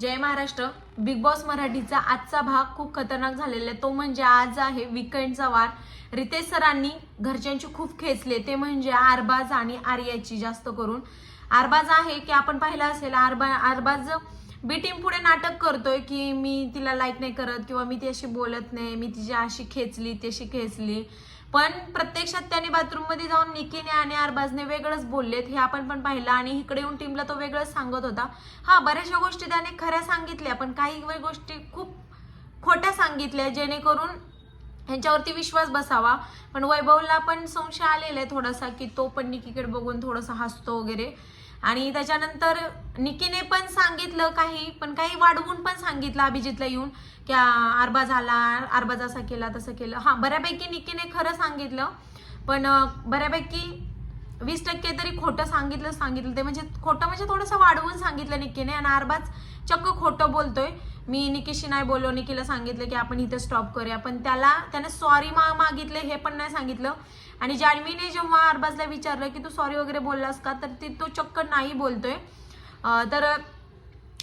जय Maharashtra. Big boss मराठीचा आजचा भाग खूप खतरनाक झालेला आहे. तो म्हणजे आज आहे विकेंडचा वार. रितेश सरांनी घरच्यांची खूप खेचले. ते म्हणजे आरबाज आणि आर्याची जास्त करून. आरबाज आहे की आपण पाहिलं असेल आरबा आरबाज बी टीम पुढे नाटक करतोय की मी तिला लाईक नाही करत किंवा मी ती अशी बोलत नाही. मी तिची अशी खेचली तशी खेचली. पण प्रत्यक्षात त्याने बाथरूममध्ये जाऊन निकीने आणि अरबाजने वेगळंच बोललेत हे आपण पण पाहिलं आणि इकडे येऊन टीमला तो वेगळंच सांगत होता. हा बऱ्याचशा गोष्टी त्याने खऱ्या सांगितल्या पण काही गोष्टी खूप खोट्या सांगितल्या जेणेकरून ह्यांच्यावरती विश्वास बसावा. पण वैभवला पण संशय आलेला आहे थोडासा की तो पण निकीकडे बघून थोडासा हसतो वगैरे. आणि त्याच्यानंतर निकीने पण सांगितलं काही पण काही वाढवून पण सांगितलं अभिजितला येऊन की अरबा झाला आला असा केला तसं केलं. हां बऱ्यापैकी निकीने खरं सांगितलं पण बऱ्यापैकी वीस टक्के तरी खोटं सांगितलं सांगितलं ते. म्हणजे खोटं म्हणजे थोडंसं वाढवून सांगितलं निकीने. आणि अरबाज चक्क खोटं बोलतोय. मी निकीशी नाही बोललो निकीला सांगितलं की आपण इथे स्टॉप करूया. पण त्याला त्याने सॉरी मा मागितले हे पण नाही सांगितलं. आणि जान्हवीने जेव्हा अरबाजला विचारलं की तू सॉरी वगैरे बोललास का तर ती तो चक्क नाही बोलतोय. तर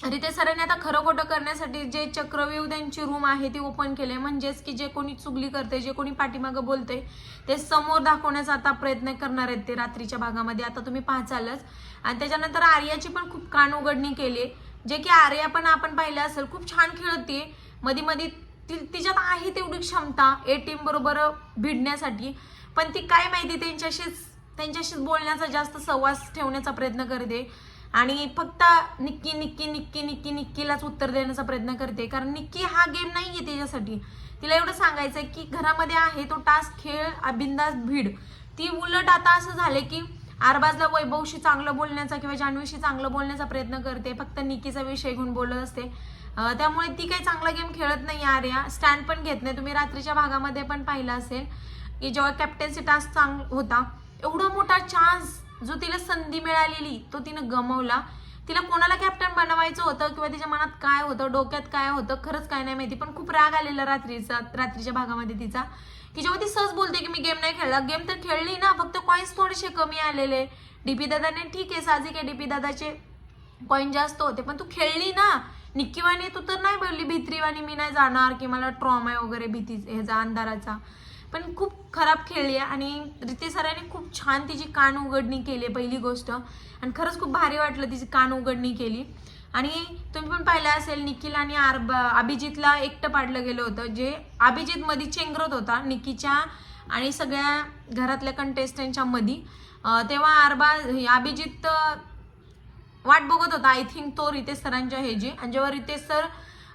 रिते सरांनी आता खरं खोटं करण्यासाठी जे चक्रव्यूह त्यांची रूम आहे ती ओपन केले. म्हणजेच की जे कोणी चुगली करते जे कोणी पाठीमागं बोलते ते समोर दाखवण्याचा आता प्रयत्न करणार आहेत ते रात्रीच्या भागामध्ये. आता तुम्ही पाहचालच. आणि त्याच्यानंतर आर्याची पण खूप कान उघडणी केली जे की आर्या पण आपण पाहिलं असेल खूप छान खेळते. मध्ये मध्ये ती तिच्यात आहे तेवढी क्षमता ए टीम बरोबर भिडण्यासाठी. पण ती काय माहिती त्यांच्याशीच त्यांच्याशीच बोलण्याचा जास्त सहवास ठेवण्याचा प्रयत्न करते. आणि फक्त निक्की निक्की निक्की निक्की निक्कीलाच उत्तर देण्याचा प्रयत्न करते. कारण निक्की हा गेम नाही आहे त्याच्यासाठी. तिला एवढं सांगायचं आहे की घरामध्ये आहे तो टास्क खेळ अबिंदास भीड. ती उलट आता असं झाले की आरबाजला वैभवशी चांगलं बोलण्याचा किंवा जान्हवीशी चांगलं बोलण्याचा प्रयत्न करते फक्त निकीचा विषय घेऊन बोलत असते. त्यामुळे ती काही चांगला गेम खेळत नाही आर्या. स्टँड पण घेत नाही. तुम्ही रात्रीच्या भागामध्ये पण पाहिलं असेल की जेव्हा कॅप्टन्सी टास्क चांग होता एवढा मोठा चान्स जो तिला संधी मिळालेली तो तिनं गमवला. तिला कोणाला कॅप्टन बनवायचं होतं किंवा तिच्या मनात काय होतं डोक्यात काय होतं खरंच काय नाही माहिती पण खूप राग आलेला रात्रीचा रात्रीच्या भागामध्ये तिचा. की जेव्हा ती सहज बोलते की मी गेम नाही खेळला गेम तर खेळली ना फक्त कॉईन्स थोडेसे कमी आलेले. डीपी दादाने ठीक आहे साजिक आहे डीपी दादाचे कॉईन जास्त होते पण तू खेळली ना. निक्कीवाणी तू तर नाही बोलली भित्रीवाणी मी नाही जाणार की मला ट्रॉमा आहे वगैरे भीती ह्याचा अंधाराचा. पण खूप खराब खेळली आहे आणि रिते सरांनी खूप छान तिची कान उघडणी केली पहिली गोष्ट. आणि खरंच खूप भारी वाटलं तिची कान उघडणी केली. आणि तुम्ही पण पाहिलं असेल निखिल आणि आरब अभिजितला एकटं पाडलं गेलं होतं जे अभिजितमध्ये चेंगरत होता निकीच्या आणि सगळ्या घरातल्या कंटेस्टंटच्या मध्ये तेव्हा आरबा अभिजित वाट बघत होता आय थिंक तो रितेश सरांच्या ह्याची. आणि जेव्हा रितेश सर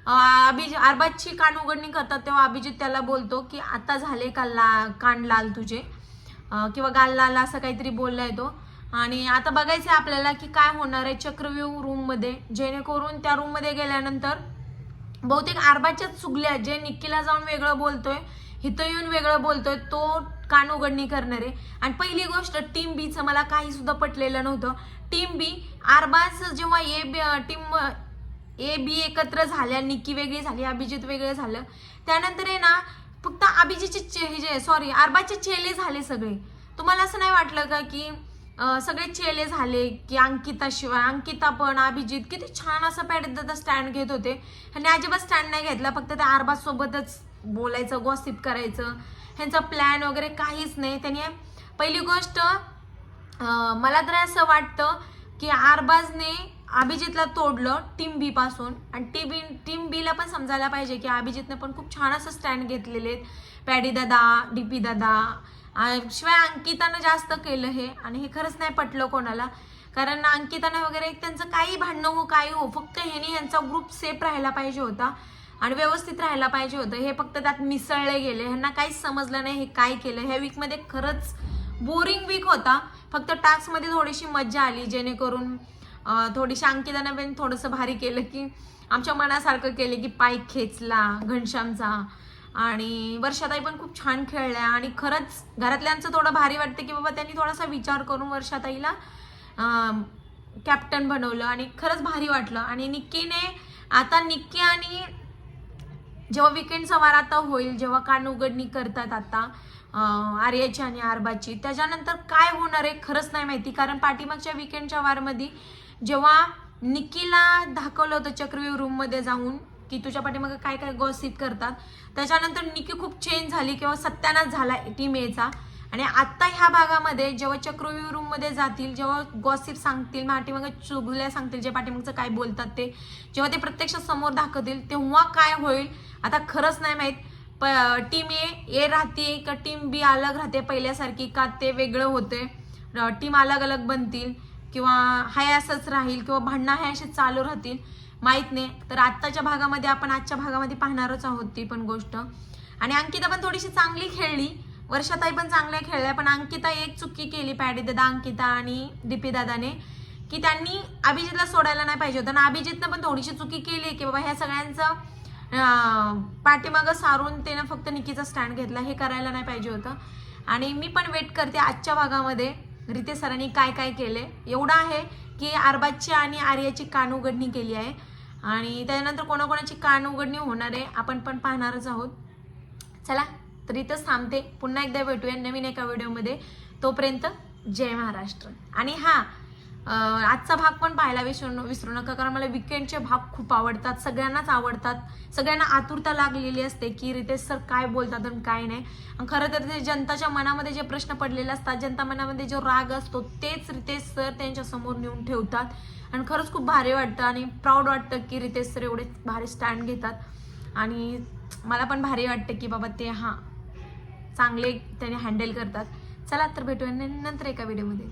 अभिजित अरबाजची कान उघडणी करतात तेव्हा अभिजित त्याला बोलतो की आता झाले का ला कान लाल तुझे? किंवा गाल लाल असं काहीतरी बोललाय तो. आणि आता बघायचं आपल्याला की काय होणार आहे चक्रव्यूह रूममध्ये. जेणेकरून त्या रूममध्ये गेल्यानंतर बहुतेक आरबाच्याच चुगल्या जे निक्कीला जाऊन वेगळं बोलतोय इथं येऊन वेगळं बोलतोय तो कान उघडणी करणार. आहे आणि पहिली गोष्ट टीम बीचं मला काही सुद्धा पटलेलं नव्हतं. टीम बी आरबाज जेव्हा ए टीम ए बी एकत्र झाल्या निक्की वेगळी झाली अभिजित वेगळं झालं. त्यानंतर आहे ना फक्त अभिजितचे चे- हे जे सॉरी अरबाचे चेले झाले सगळे. तुम्हाला असं नाही वाटलं का की सगळे चेले झाले की अंकिता शिवाय अंकिता पण अभिजित किती छान असं पॅड स्टँड घेत होते. आणि अजिबात स्टँड नाही घेतला फक्त त्या अरबाजसोबतच बोलायचं गॉसिप करायचं. ह्यांचा प्लॅन वगैरे काहीच नाही. त्याने पहिली गोष्ट मला तर असं वाटतं की आरबाजने अभिजितला तोडलं टीम बी पासून. आणि टी बी टीम बीला पण समजायला पाहिजे की अभिजितने पण खूप छान असं स्टँड घेतलेले आहेत. पॅडी दादा डी पी दादा. शिवाय अंकितानं जास्त केलं हे. आणि हे खरंच नाही पटलं कोणाला. कारण अंकितानं वगैरे त्यांचं काही भांडणं हो काही हो फक्त ह्यानी यांचा ग्रुप सेफ राहायला पाहिजे होता. आणि व्यवस्थित राहायला पाहिजे होतं. हे फक्त त्यात मिसळले गेले. ह्यांना काहीच समजलं नाही हे काय केलं. ह्या वीकमध्ये खरंच बोरिंग वीक होता. फक्त टास्कमध्ये थोडीशी मज्जा आली. जेणेकरून थोडीशी अंकितानाबेन थोडंसं भारी केलं की आमच्या मनासारखं केलं की पाय खेचला घनश्यामचा. आणि वर्षाताई पण खूप छान खेळल्या आणि खरंच घरातल्यांचं थोडं भारी वाटतं की बाबा त्यांनी थोडासा विचार करून वर्षाताईला कॅप्टन बनवलं आणि खरंच भारी वाटलं. आणि निक्कीने आता निक्की आणि जेव्हा विकेंडचा वार आता होईल जेव्हा कान उघडणी करतात आता आर्याची आणि आरबाची त्याच्यानंतर काय होणार आहे खरंच नाही माहिती. कारण पाठीमागच्या विकेंडच्या वारमध्ये जेव्हा निकीला दाखवलं होतं चक्रव्यूह रूममध्ये जाऊन की तुझ्या पाठीमागे काय काय गॉसिप करतात त्याच्यानंतर निकी खूप चेंज झाली किंवा सत्यानाश झाला टीम एचा आणि आत्ता ह्या भागामध्ये जेव्हा चक्रव्यूह रूममध्ये जातील जेव्हा गॉसिप सांगतील पाठीमागे चुगल्या सांगतील जे पाठीमागचं काय बोलतात ते जेव्हा ते प्रत्यक्ष समोर दाखवतील तेव्हा काय होईल आता खरंच नाही माहीत. प टीम ए ए राहते का टीम बी अलग राहते पहिल्यासारखी का ते वेगळं होते? टीम अलग अलग बनतील. किंवा हाय असंच राहील किंवा भांडणं हे असे चालू राहतील माहीत नाही. तर आत्ताच्या भागामध्ये आपण आजच्या भागामध्ये पाहणारच आहोत ती पण गोष्ट. आणि अंकिता पण थोडीशी चांगली खेळली. वर्षाताई पण चांगल्या खेळल्या पण अंकिता एक चुकी केली पॅडी दादा अंकिता आणि डीपी दादाने की त्यांनी अभिजितला सोडायला नाही पाहिजे होतं. आणि अभिजितनं पण थोडीशी चुकी केली की बाबा ह्या सगळ्यांचं पाठीमागं सारून त्यानं फक्त निकीचा स्टँड घेतला. हे करायला नाही पाहिजे होतं. आणि मी पण वेट करते आजच्या भागामध्ये. रिते सरांनी काय काय केले एवढं आहे की अरबाजची आणि आर्याची कान उघडणी केली आहे. आणि त्यानंतर कोणाकोणाची कान उघडणी होणार आहे आपण पण पाहणारच आहोत. चला तर इथंच थांबते. पुन्हा एकदा भेटूया नवीन एका व्हिडिओमध्ये. तोपर्यंत जय महाराष्ट्र. आणि हां आजचा भाग पण पाहायला विसरू विसरू नका कारण मला विकेंडचे भाग खूप आवडतात सगळ्यांनाच आवडतात. सगळ्यांना आतुरता लागलेली असते की रितेश सर काय बोलतात आणि काय नाही. आणि खरं तर ते जनताच्या मनामध्ये जे प्रश्न पडलेले असतात जनता मनामध्ये जो राग असतो तेच रितेश सर त्यांच्यासमोर नेऊन ठेवतात. आणि खरंच खूप भारी वाटतं आणि प्राऊड वाटतं की रितेश सर एवढे भारी स्टँड घेतात. आणि मला पण भारी वाटतं की बाबा ते हां चांगले त्याने हँडल करतात. चला तर भेटूया नंतर एका व्हिडिओमध्ये